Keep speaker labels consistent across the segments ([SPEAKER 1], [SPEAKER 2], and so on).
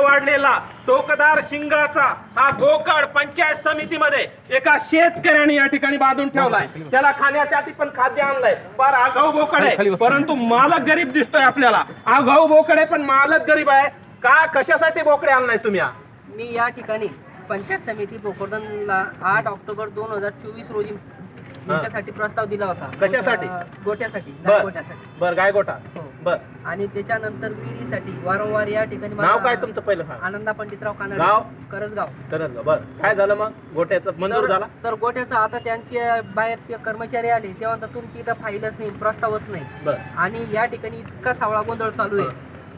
[SPEAKER 1] वाढलेला टोकदार शिंगाचा हा बोकड पंचायत समितीमध्ये एका शेतकऱ्याने या ठिकाणी बांधून ठेवलाय. त्याला खाण्यासाठी पण खाद्य आणलंय. फार आगाऊ बोकड आहे. परंतु मालक गरीब दिसतोय आपल्याला. आगाऊ बोकड आहे पण मालक गरीब आहे. का कशासाठी बोकडे आणलाय तुम्ही हा?
[SPEAKER 2] मी या ठिकाणी पंचायत समिती भोकरदनला आठ ऑक्टोबर दोन हजार चोवीस रोजी याच्यासाठी प्रस्ताव दिला होता.
[SPEAKER 1] कशासाठी?
[SPEAKER 2] गोट्यासाठी
[SPEAKER 1] बर.
[SPEAKER 2] गोट्यासाठी
[SPEAKER 1] बर गायगोठा
[SPEAKER 2] हो.
[SPEAKER 1] बर.
[SPEAKER 2] आणि त्याच्यानंतर विहिरीसाठी वारंवार या ठिकाणी
[SPEAKER 1] नाव काय तुमचं पहिलं सांग.
[SPEAKER 2] आनंदा पंडितराव
[SPEAKER 1] गाव?
[SPEAKER 2] कानडे करसगाव.
[SPEAKER 1] करत बर. काय झालं मग? गोट्याचं मंजूर
[SPEAKER 2] तर-
[SPEAKER 1] झाला?
[SPEAKER 2] तर गोट्याचं आता त्यांचे बाहेरचे कर्मचारी आले. तेव्हा तुमची इथं फाईलच नाही प्रस्तावच नाही.
[SPEAKER 1] बर.
[SPEAKER 2] आणि या ठिकाणी इतका सावळा गोंधळ चालू आहे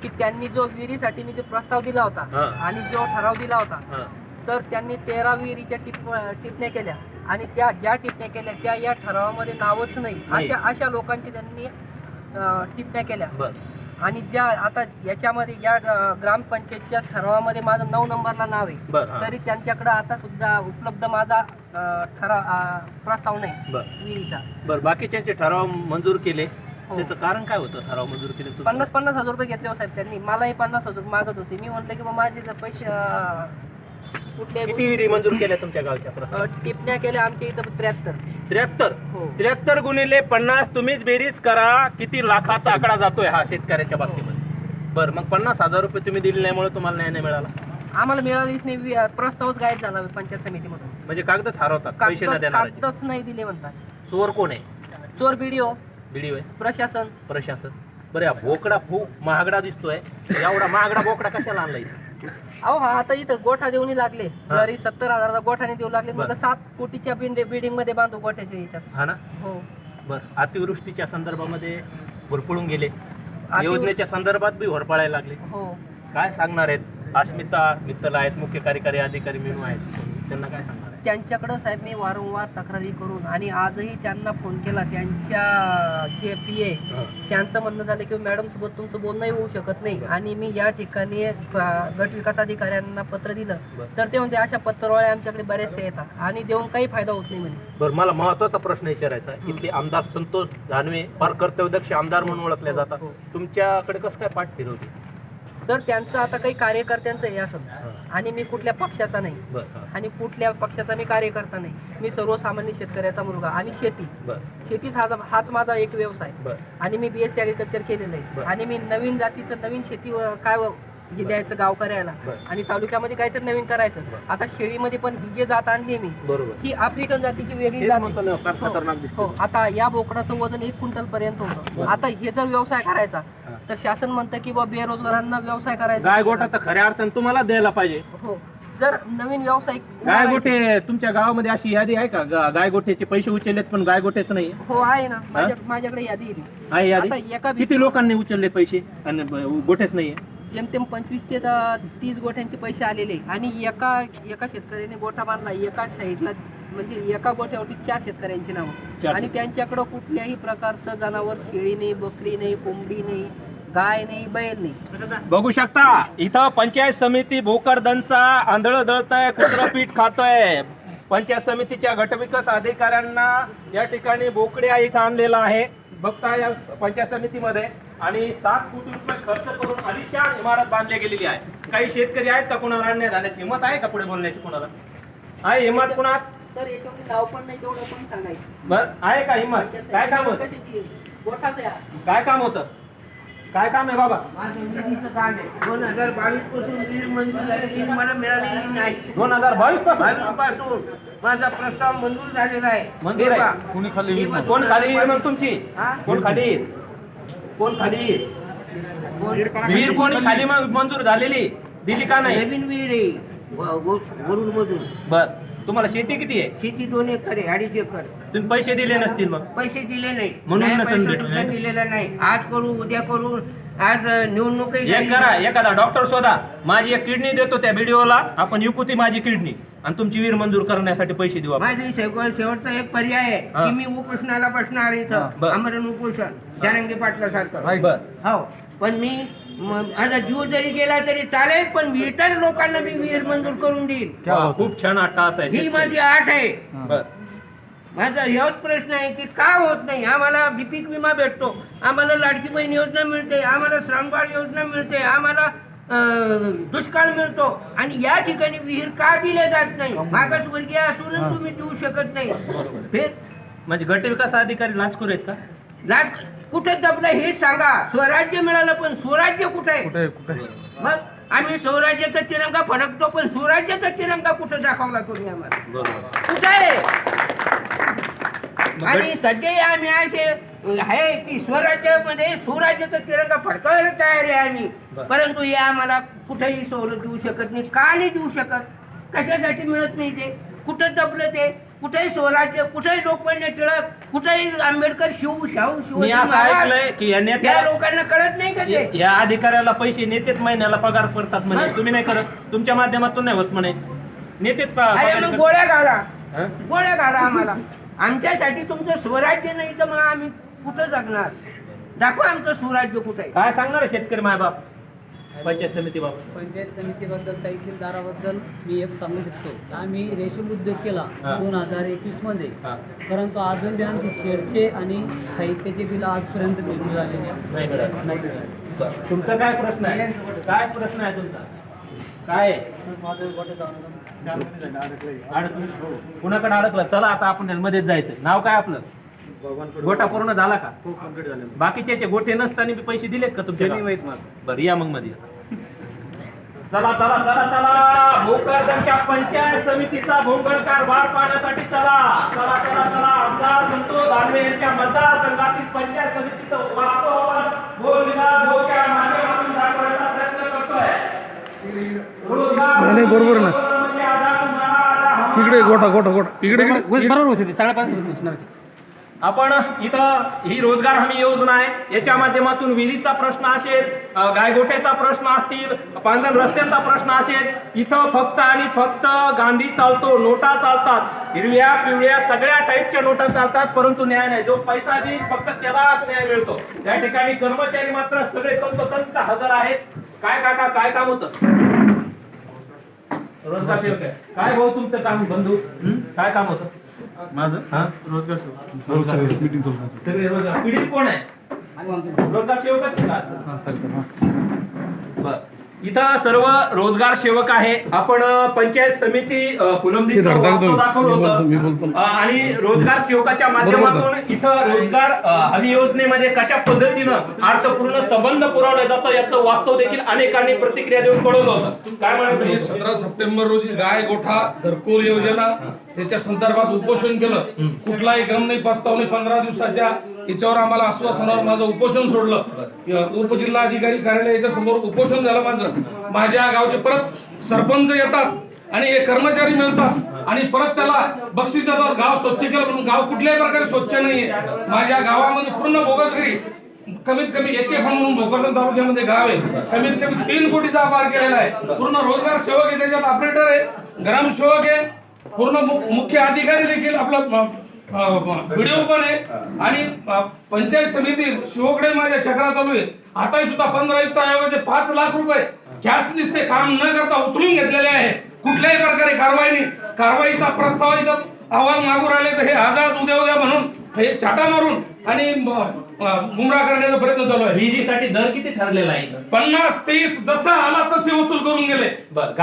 [SPEAKER 2] की त्यांनी जो विहिरीसाठी मी जो प्रस्ताव दिला होता. आणि जो ठराव दिला होता
[SPEAKER 1] हा.
[SPEAKER 2] तर त्यांनी तेरा विहिरीच्या टिप टिपण्या केल्या. आणि त्या ज्या टिपण्या केल्या त्या या ठरावामध्ये नावच नाही.
[SPEAKER 1] नाही.
[SPEAKER 2] अशा अशा लोकांची त्यांनी अं, टिपण्या केल्या.
[SPEAKER 1] बर.
[SPEAKER 2] आणि ज्या आता याच्यामध्ये या ग्रामपंचायतच्या ठरावामध्ये माझं नऊ नंबरला नाव आहे. तरी त्यांच्याकडे आता सुद्धा उपलब्ध माझा ठराव प्रस्ताव नाही
[SPEAKER 1] बर.
[SPEAKER 2] विहिरीचा.
[SPEAKER 1] बर बाकीच्यांचे ठराव मंजूर केले.
[SPEAKER 2] हो.
[SPEAKER 1] त्याचं कारण काय होतं ठराव मंजूर केले?
[SPEAKER 2] पन्नास पन्नास हजार रुपये घेतले हो साहेब त्यांनी. मलाही पन्नास हजार रुपये मागत होते. मी म्हटलं की माझे जर पैसे अं, कुठले
[SPEAKER 1] किती विहिरी मंजूर केल्या तुमच्या गावच्या प्रश्न
[SPEAKER 2] टिपण्या केल्या आमच्या इथं त्र्याहत्तर.
[SPEAKER 1] त्र्याहत्तर?
[SPEAKER 2] हो.
[SPEAKER 1] त्र्याहत्तर गुणिले पन्नास तुम्हीच बेरीज करा किती लाखाचा आकडा जातोय हा शेतकऱ्याच्या बाबतीमध्ये. बर मग पन्नास हजार रुपये तुम्ही दिले नाहीमुळे तुम्हाला न्याय नाही मिळाला.
[SPEAKER 2] आम्हाला मिळालीच नाही वि- प्रस्तावच गायब झाला पंचायत समितीमधून.
[SPEAKER 1] म्हणजे कागदच हरवतात पैसे न
[SPEAKER 2] कागद
[SPEAKER 1] देणार.
[SPEAKER 2] कागदच नाही दिले म्हणतात.
[SPEAKER 1] चोर कोण आहे?
[SPEAKER 2] चोर बीडीओ
[SPEAKER 1] बीडीओ आहे.
[SPEAKER 2] प्रशासन.
[SPEAKER 1] प्रशासन. बरं या बोकडा खूप महागडा दिसतोय. एवढा महागडा बोकडा कशाला आणलाय?
[SPEAKER 2] अहो हा आता इथं गोठा देऊन लागले. जरी सत्तर हजाराचा गोठाने देऊ लागले. मला सात कोटीच्या बिल्डिंगमध्ये बांधू गोठ्याच्या याच्यात.
[SPEAKER 1] हा ना?
[SPEAKER 2] हो.
[SPEAKER 1] बर अतिवृष्टीच्या संदर्भामध्ये भरपळून गेले. योजनेच्या संदर्भात बी भरपळायला लागले.
[SPEAKER 2] हो.
[SPEAKER 1] काय सांगणार आहेत? अस्मिता मित्तल आहेत मुख्य कार्यकारी अधिकारी मेनू आहेत. त्यांना काय सांगणार?
[SPEAKER 2] त्यांच्याकडं साहेब मी वारंवार तक्रारी करून आणि आजही त्यांना फोन केला त्यांच्या जे पी ए त्यांचं म्हणणं झालं की मॅडम सोबत तुमचं बोलणंही होऊ शकत नाही. आणि मी या ठिकाणी गट विकास अधिकाऱ्यांना पत्र दिलं. तर ते म्हणते अशा पत्रवाळ्या आमच्याकडे बरेचसे येतात आणि देऊन काही फायदा होत नाही म्हणे.
[SPEAKER 1] बरं मला महत्त्वाचा प्रश्न विचारायचा इथले आमदार संतोष दानवे फार कर्तव्यदक्ष आमदार म्हणून ओळखले जातात.
[SPEAKER 2] हो.
[SPEAKER 1] तुमच्याकडे कसं काय पाठ फिरवली
[SPEAKER 2] सर त्यांचं आता काही कार्यकर्त्यांचं हे असं आणि मी कुठल्या पक्षाचा नाही.
[SPEAKER 1] हा.
[SPEAKER 2] आणि कुठल्या पक्षाचा मी कार्यकर्ता नाही. मी सर्वसामान्य शेतकऱ्याचा मुलगा आणि शेती. शेतीच हा हाच माझा एक व्यवसाय. आणि मी बी एस सी ॲग्रिकल्चर केलेलं आहे. आणि मी नवीन जातीचं नवीन शेती काय हे द्यायचं गावकऱ्याला.
[SPEAKER 1] बरं.
[SPEAKER 2] आणि तालुक्यामध्ये काहीतरी नवीन करायचं. आता शेळीमध्ये पण ही जे जात आणली मी ही आफ्रिकन जातीची वेगळी जात
[SPEAKER 1] दिसते.
[SPEAKER 2] हो. आता या बोकडाचं वजन एक क्विंटल पर्यंत होतं आता हे जर व्यवसाय करायचा तर शासन म्हणतं की बा बेरोजगारांना व्यवसाय करायचा.
[SPEAKER 1] गाय गोटाचा खऱ्या अर्थाने तुम्हाला द्यायला पाहिजे.
[SPEAKER 2] हो. जर नवीन व्यावसायिक
[SPEAKER 1] गाय गोटे तुमच्या गावामध्ये अशी यादी आहे का? गा- गाय गोठ्याचे पैसे उचललेत पण गाय गोटेच नाही
[SPEAKER 2] हो आहे ना. माझ्या माझ्याकडे यादी आहे ती.
[SPEAKER 1] आहे यादी?
[SPEAKER 2] आता एका
[SPEAKER 1] किती लोकांनी उचलले पैसे? आणि ब- गोटेच नाहीये.
[SPEAKER 2] जेमतेम पंचवीस ते तीस गोठ्यांचे पैसे आलेले आणि एका एका शेतकऱ्याने गोठा बांधला. एका साईडला म्हणजे एका गोठ्यावरती चार शेतकऱ्यांची नावं.
[SPEAKER 1] चार.
[SPEAKER 2] आणि त्यांच्याकडं कुठल्याही प्रकारचं जनावर शेळी नाही बकरी नाही कोंबडी नाही. गाय नाही बैल नाही.
[SPEAKER 1] बघू शकता इथं पंचायत समिती भोकरदनचा आंधळ दळतय कुत्र पीठ खातोय. पंचायत समितीच्या गटविकास अधिकाऱ्यांना या ठिकाणी बोकड्या इथं आणलेला आहे. बघता या पंचायत समितीमध्ये. आणि सात कोटी रुपये खर्च करून अलिशान इमारत बांधली गेलेली आहे. काही शेतकरी आहेत का कुणावर अन्याय झाल्याची हिंमत आहे का पुढे बोलण्याची कुणाला? आहे हिंमत कुणात?
[SPEAKER 2] तर याच्यामध्ये नाव पण नाही तेवढं पण सांगायचं.
[SPEAKER 1] बर आहे का हिंमत? काय काम होत. काय काम होतं? काय काम आहे बाबा?
[SPEAKER 3] काम आहे. दोन हजार बावीसपासून विहीर मंजूर झालेली मला मिळालेली नाही.
[SPEAKER 1] दोन हजार
[SPEAKER 3] बावीसपासून बावीसपासून माझा प्रस्ताव मंजूर झालेला आहे.
[SPEAKER 1] मंजूर आहे.
[SPEAKER 3] पहा.
[SPEAKER 1] कोणी
[SPEAKER 3] पहा,
[SPEAKER 1] कोण खाली येईल मग. तुमची?
[SPEAKER 3] हा?
[SPEAKER 1] कोण खाली येईल? कोण खाली येईल? विहीर कोणी खाली मग मंजूर झालेली? दिली का नाही?
[SPEAKER 3] नवीन विहीर आहे. वरुड मधून
[SPEAKER 1] बर. तुम्हाला शेती किती आहे?
[SPEAKER 3] शेती दोन एकर आहे अडीच एकर.
[SPEAKER 1] तुम्ही पैसे दिले नसतील मग?
[SPEAKER 3] पैसे दिले नाही.
[SPEAKER 1] म्हणून
[SPEAKER 3] नाही,
[SPEAKER 1] नसेल
[SPEAKER 3] पैसा
[SPEAKER 1] दिले,
[SPEAKER 3] सुद्धा
[SPEAKER 1] नाही?
[SPEAKER 3] दिलेला नाही. आज करू उद्या करू आज अं, निवडणूकही
[SPEAKER 1] एक करा एखादा डॉक्टर शोधा. माझी एक किडनी देतो त्या व्हिडिओला आपण विकू ती माझी किडनी आणि तुमची विहीर मंजूर करण्यासाठी पैसे देऊ आपण.
[SPEAKER 3] माझी शेवट शेवटचा एक पर्याय आहे
[SPEAKER 1] हा.
[SPEAKER 3] की मी उपोषणाला बसणार आहे
[SPEAKER 1] हा, बर.
[SPEAKER 3] इथं आमरण उपोषण. जारंगी पाटलासारखं.
[SPEAKER 1] बर.
[SPEAKER 3] हो. पण मी म- माझा जीव जरी गेला तरी चालेल पण इतर लोकांना मी विहीर मंजूर करून देईन.
[SPEAKER 1] वा, खूप छान आहे.
[SPEAKER 3] ही. माझी आठ आहे.
[SPEAKER 1] बर.
[SPEAKER 3] माझा हेच प्रश्न आहे की का होत नाही? आम्हाला पीक विमा भेटतो. आम्हाला लाडकी बहीण योजना मिळते आम्हाला श्रमबाळ योजना मिळते आम्हाला अं, दुष्काळ मिळतो. आणि या ठिकाणी विहीर का दिले जात नाही? मागासवर्गीय असून तुम्ही देऊ शकत नाही. हे
[SPEAKER 1] म्हणजे गट विकास अधिकारी लाचखोर आहेत का?
[SPEAKER 3] लाट कुठे दबलं हे सांगा. स्वराज्य मिळालं पण स्वराज्य कुठे? आहे मग आम्ही स्वराज्याचा तिरंगा फडकतो पण स्वराज्याचा तिरंगा कुठं दाखवला तुम्ही आम्हाला?
[SPEAKER 1] बरोबर
[SPEAKER 3] कुठे? आहे आणि सध्या आम्ही असे आहे की स्वराज्यामध्ये स्वराज्याचा तिरंगा फडकावायला तयार आहे आम्ही. परंतु हे आम्हाला कुठेही सवलत देऊ शकत नाही का नाही देऊ शकत? कशासाठी मिळत नाही ते? कुठं दबलं ते? कुठेही स्वराज्य कुठेही लोकमान्य टिळक कुठेही आंबेडकर शिव शाहू
[SPEAKER 1] मी
[SPEAKER 3] शिवाजी
[SPEAKER 1] असं. ऐकलंय की या
[SPEAKER 3] त्या
[SPEAKER 1] नेत्या
[SPEAKER 3] लोकांना कळत नाही का ते
[SPEAKER 1] या अधिकाऱ्याला पैसे नेतेच महिन्याला पगार करतात म्हणे. तुम्ही नाही करत तुमच्या माध्यमातून नाही होत म्हणे नेतेच प-
[SPEAKER 3] अरे
[SPEAKER 1] पगार
[SPEAKER 3] मग
[SPEAKER 1] करतात.
[SPEAKER 3] गोळ्या घाला
[SPEAKER 1] हं?
[SPEAKER 3] गोळ्या घाला आम्हाला आमच्यासाठी तुमचं स्वराज्य नाही तर मग आम्ही कुठं जगणार दाखवा आमचं स्वराज्य कुठं
[SPEAKER 1] काय सांगणार आहे शेतकरी मायबाप पंचायत समिती बाबत
[SPEAKER 4] पंचायत समितीबद्दल तहसीलदाराबद्दल मी एक सांगू शकतो. आम्ही रेशीम उद्योग केला
[SPEAKER 1] हा.
[SPEAKER 4] दोन हजार एकवीसमध्ये
[SPEAKER 1] हा.
[SPEAKER 4] परंतु अजून बी आमचे शेडचे आणि साहित्याचे बिल आजपर्यंत बिल झालेले आहे.
[SPEAKER 1] नाही मिळालं
[SPEAKER 4] नाही मिळाले.
[SPEAKER 1] तुमचा काय प्रश्न आहे? काय प्रश्न आहे तुमचा? काय आहे? अडकलं. कुणाकडे अडकलं? चला आता आपण मध्येच जायचं. नाव काय आपलं? गोटा पूर्ण झाला का? बाकीचे गोटे नसताना बी पैसे दिलेत का तुमच्या बरं या मग मध्ये. चला चला चला चला. भोकरदनच्या पंचायत समितीचा भोंगळ कारभार पाहण्यासाठी चला. चला चला चला. आमदार संतोष दानवे यांच्या मतदारसंघातील पंचायत समितीचं
[SPEAKER 5] नाही, बरोबर ना.
[SPEAKER 1] म्हणजे.
[SPEAKER 5] तिकडे गोटा गोटा गोटा इकडे इकडे.
[SPEAKER 6] बरोबर. होते सगळ्या पासून बसणार
[SPEAKER 1] आपण इथं ही रोजगार हमी योजना आहे. याच्या माध्यमातून विहिरीचा प्रश्न असेल गायगोट्याचा प्रश्न असतील पांढरण रस्त्याचा प्रश्न असेल इथं फक्त आणि फक्त गांधी चालतो नोटा चालतात. हिरव्या पिवळ्या सगळ्या टाईपच्या नोटा चालतात परंतु न्याय नाही. जो पैसा देईल फक्त त्यालाच न्याय मिळतो. त्या ठिकाणी कर्मचारी मात्र सगळे तंतोतंत हजर आहेत. काय काका काय काम होतं? रोजगार काय भाऊ तुमचं काम बंधू? काय काम होतं?
[SPEAKER 6] माझं?
[SPEAKER 1] हा?
[SPEAKER 6] रोजगार
[SPEAKER 5] मीटिंग
[SPEAKER 1] सगळे रोजगार. पीडित कोण आहे? रोजगार सेवकच का बर. इथं सर्व रोजगार सेवक आहे. आपण पंचायत समिती
[SPEAKER 5] धड.
[SPEAKER 1] दाखवलं होतं. आणि रोजगार सेवकाच्या माध्यमातून इथं रोजगार हमी योजनेमध्ये कशा पद्धतीनं अर्थपूर्ण संबंध पुरवला जातो याचं वास्तव देखील अनेकांनी प्रतिक्रिया देऊन कळवलं होतं. काय म्हणायचं
[SPEAKER 5] सतरा सप्टेंबर रोजी गाय गोठा घरकुल योजना त्याच्या संदर्भात उपोषण केलं. कुठलाही गम नाही पस्ताव नाही पंधरा दिवसाच्या याच्यावर आम्हाला आश्वासनावर माझं उपोषण सोडलं. या उपजिल्हाधिकारी कार्यालयाच्या समोर उपोषण झालं माझं. माझ्या गावचे परत सरपंच येतात आणि हे कर्मचारी मिळतात. आणि परत त्याला बक्षीस देतात. गाव स्वच्छ केलं म्हणून. गाव कुठल्याही प्रकारे स्वच्छ नाहीये. माझ्या गावामध्ये पूर्ण बोगसगिरी कमीत कमी एक एक म्हणून भोकरदन तालुक्यामध्ये गाव आहे. कमीत कमी तीन कोटीचा अपार केलेला आहे. पूर्ण रोजगार सेवक आहे त्याच्यात ऑपरेटर आहे. ग्रामसेवक आहे. पूर्ण मुख्य अधिकारी देखील आपला व्हिडिओ पण आहे. आणि पंचायत समिती शिवकडे माझ्या चक्रा चालू आहे. आता सुद्धा पंधरा आयुक्त आयोगाचे पाच लाख रुपये कॅश निसते काम न करता उचलून घेतलेले आहे. कुठल्याही प्रकारे कारवाई नाही कारवाईचा प्रस्ताव इथं अहवाल मागू राहिले तर हे आजाद उद्या उद्या म्हणून हे छाटा मारून आणि गुमराह करण्याचा प्रयत्न चालू आहे.
[SPEAKER 1] साठी दर किती ठरलेला आहे?
[SPEAKER 5] पन्नास तीस जसा आला तसे वसूल करून गेले.
[SPEAKER 1] बरं